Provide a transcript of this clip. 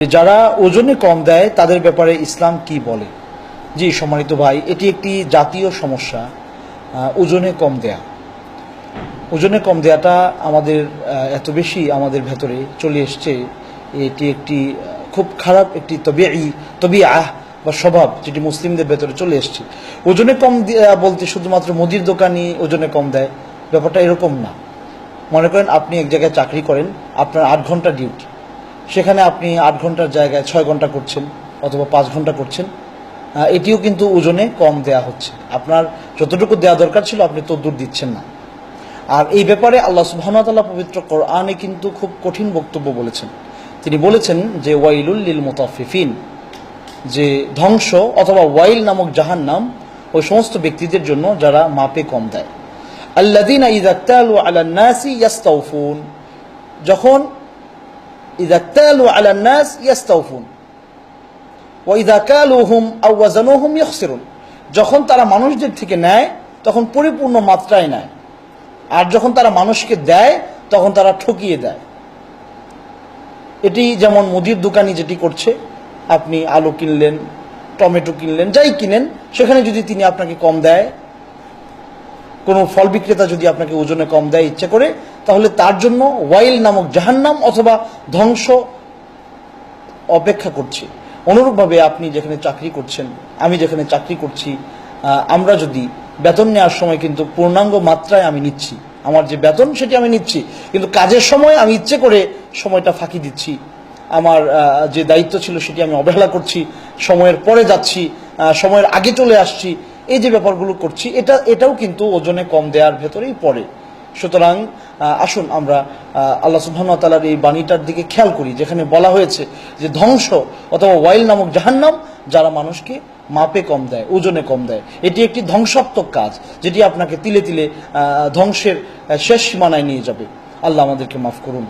যারা ওজনে কম দেয়, তাদের ব্যাপারে ইসলাম কি বলে? জি, সম্মানিত ভাই, এটি একটি জাতীয় সমস্যা ওজনে কম দেয়া। ওজনে কম দেয়াটা আমাদের এত বেশি আমাদের ভেতরে চলে এসছে। এটি একটি খুব খারাপ একটি তবে তবে আহ বা স্বভাব যেটি মুসলিমদের ভেতরে চলে এসছে। ওজনে কম দেয়া বলতে শুধুমাত্র মুদির দোকানই ওজনে কম দেয়, ব্যাপারটা এরকম না। মনে করেন আপনি এক জায়গায় চাকরি করেন, আপনার আট ঘণ্টা ডিউটি। সেখানে আপনি আট ঘণ্টার জায়গায় ছয় ঘণ্টা করছেন অথবা পাঁচ ঘণ্টা করছেন। এটিও কিন্তু ওজনে কম দেয়া হচ্ছে। আপনার যতটুকু দেওয়া দরকার ছিল আপনি তদ্দূর দিচ্ছেন না। আর এই ব্যাপারে আল্লাহ সুবাহতাল্লাহ পবিত্র কোরআনে কিন্তু খুব কঠিন বক্তব্য বলেছেন। তিনি বলেছেন যে, ওয়াইলুল লিল মুতাফিফিন যে ধ্বংস অথবা ওয়াইল নামক জাহান্নাম ওই সমস্ত ব্যক্তিদের জন্য যারা মাপে কম দেয়। আল্লাদিনা যখন ইদাক্তালু আলান নাস ইয়াস্তাউফুন ওয়া ইদা কালুহুম আও ওয়াজানুহুম ইয়াখসিরুন যখন তারা মানুষদের থেকে নেয়, তখন পরিপূর্ণ মাত্রায় নেয়। আর যখন তারা মানুষকে দেয়, তখন তারা ঠকিয়ে দেয়। এটি যেমন মুদির দোকানি যেটি করছে, আপনি আলু কিনলেন, টমেটো কিনলেন, যাই কিনেন, সেখানে যদি তিনি আপনাকে কম দেয় কোনো ফল বিক্রেতা যদি আপনাকে ওজনে কম দেয় ইচ্ছে করে, তাহলে তার জন্য ওয়াইল নামক জাহান্নাম অথবা ধ্বংস অপেক্ষা করছে। অনুরূপভাবে আপনি যেখানে চাকরি করছেন, আমি যেখানে চাকরি করছি আমরা যদি বেতন নেওয়ার সময় কিন্তু পূর্ণাঙ্গ মাত্রায় আমি নিচ্ছি, আমার যে বেতন সেটি আমি নিচ্ছি, কিন্তু কাজের সময় আমি ইচ্ছে করে সময়টা ফাঁকি দিচ্ছি, আমার যে দায়িত্ব ছিল সেটি আমি অবহেলা করছি, সময়ের পরে যাচ্ছি সময়ের আগে চলে আসছি এই যে ব্যাপারগুলো করছি, এটা, এটাও কিন্তু ওজনে কম দেওয়ার ভেতরেই পড়ে। সুতরাং আসুন আমরা আল্লাহ সুবহান তালার এই বাণীটার দিকে খেয়াল করি, যেখানে বলা হয়েছে যে ধ্বংস অথবা ওয়াইল নামক জাহান্নাম যারা মানুষকে মাপে কম দেয়, ওজনে কম দেয়। এটি একটি ধ্বংসাত্মক কাজ, যেটি আপনাকে তিলে তিলে ধ্বংসের শেষ সীমানায় নিয়ে যাবে। আল্লাহ আমাদেরকে মাফ করুন।